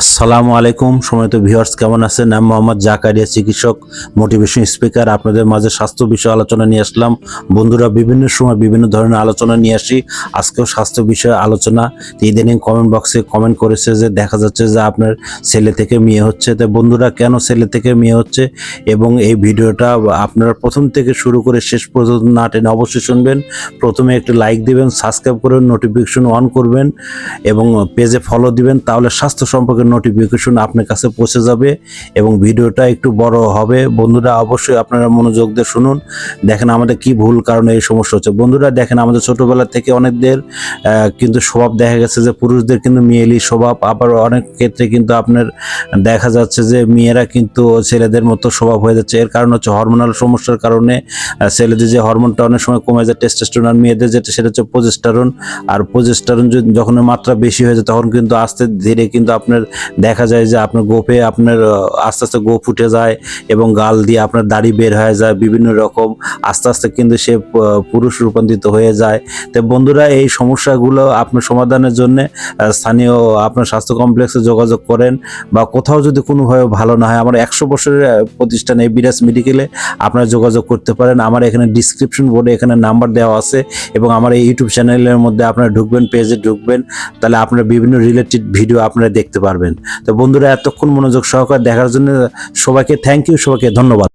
আসসালামু আলাইকুম। সময়ত ভিউয়ার্স, কেমন আছেন? আমি মোহাম্মদ জাকারিয়া, চিকিৎসক মোটিভেশন স্পিকার আপনাদের মাঝে স্বাস্থ্য বিষয়ে আলোচনা নিয়ে আসলাম। বন্ধুরা, বিভিন্ন সময় বিভিন্ন ধরনের আলোচনা নিয়ে আসি। আজকেও স্বাস্থ্য বিষয়ে আলোচনা। ইদানিং কমেন্ট বক্সে কমেন্ট করেছে যে, দেখা যাচ্ছে যে আপনার ছেলে থেকে মেয়ে হচ্ছে। তো বন্ধুরা, কেন ছেলে থেকে মেয়ে হচ্ছে? এবং এই ভিডিওটা আপনারা প্রথম থেকে শুরু করে শেষ পর্যন্ত না টেনে অবশ্যই শুনবেন। প্রথমে একটু লাইক দিবেন সাবস্ক্রাইব করবেন নোটিফিকেশন অন করবেন এবং পেজে ফলো দিবেন। তাহলে স্বাস্থ্য সম্পর্কে নোটিফিকেশন আপনার কাছে পৌঁছে যাবে এবং ভিডিওটা একটু বড় হবে। বন্ধুরা, অবশ্যই আপনারা মনোযোগ দিয়ে শুনুন। দেখেন আমাদের কি ভুল কারণে এই সমস্যা হচ্ছে। বন্ধুরা, দেখেন আমাদের ছোটবেলা থেকে অনেকদের কিন্তু স্বভাব দেখা গেছে যে পুরুষদের কিন্তু মেয়েলি স্বভাব। আবার অনেক ক্ষেত্রে কিন্তু আপনার দেখা যাচ্ছে যে মেয়েরা কিন্তু ছেলেদের মতো স্বভাব হয়ে যাচ্ছে। এর কারণ হচ্ছে হরমোনাল সমস্যার কারণে ছেলেদের যে হরমোনটা অনেক সময় কমে যায় টেস্টোস্টেরন আর মেয়েদের যেটা, সেটা হচ্ছে প্রজেস্টারন আর প্রজেস্টারন যখন মাত্রা বেশি হয়ে যায়, তখন কিন্তু আস্তে ধীরে কিন্তু আপনার দেখা যায় যে আপনার গোপে আপনার আস্তে আস্তে গোপ ফুটে যায় এবং গাল দিয়ে আপনার দাড়ি বের হয়ে যায় বিভিন্ন রকম। আস্তে আস্তে কিন্তু সে পুরুষ রূপান্তরিত হয়ে যায়। তো বন্ধুরা, এই সমস্যাগুলো আপনার সমাধানের জন্য স্থানীয় আপনার স্বাস্থ্য কমপ্লেক্সে যোগাযোগ করেন বা কোথাও যদি কোনোভাবে ভালো না হয়, আমার একশো বছরের প্রতিষ্ঠান এই বিরাজ মেডিকেলে আপনারা যোগাযোগ করতে পারেন। আমার এখানে ডিসক্রিপশন বোর্ডে এখানে নাম্বার দেওয়া আছে এবং আমার এই ইউটিউব চ্যানেলের মধ্যে আপনারা ঢুকবেন পেজে ঢুকবেন। তাহলে আপনারা বিভিন্ন রিলেটেড ভিডিও আপনারা দেখতে পারবেন। তো বন্ধুরা এতক্ষণ মনোযোগ সহকারে দেখার জন্য সবাইকে থ্যাংক ইউ সবাইকে ধন্যবাদ।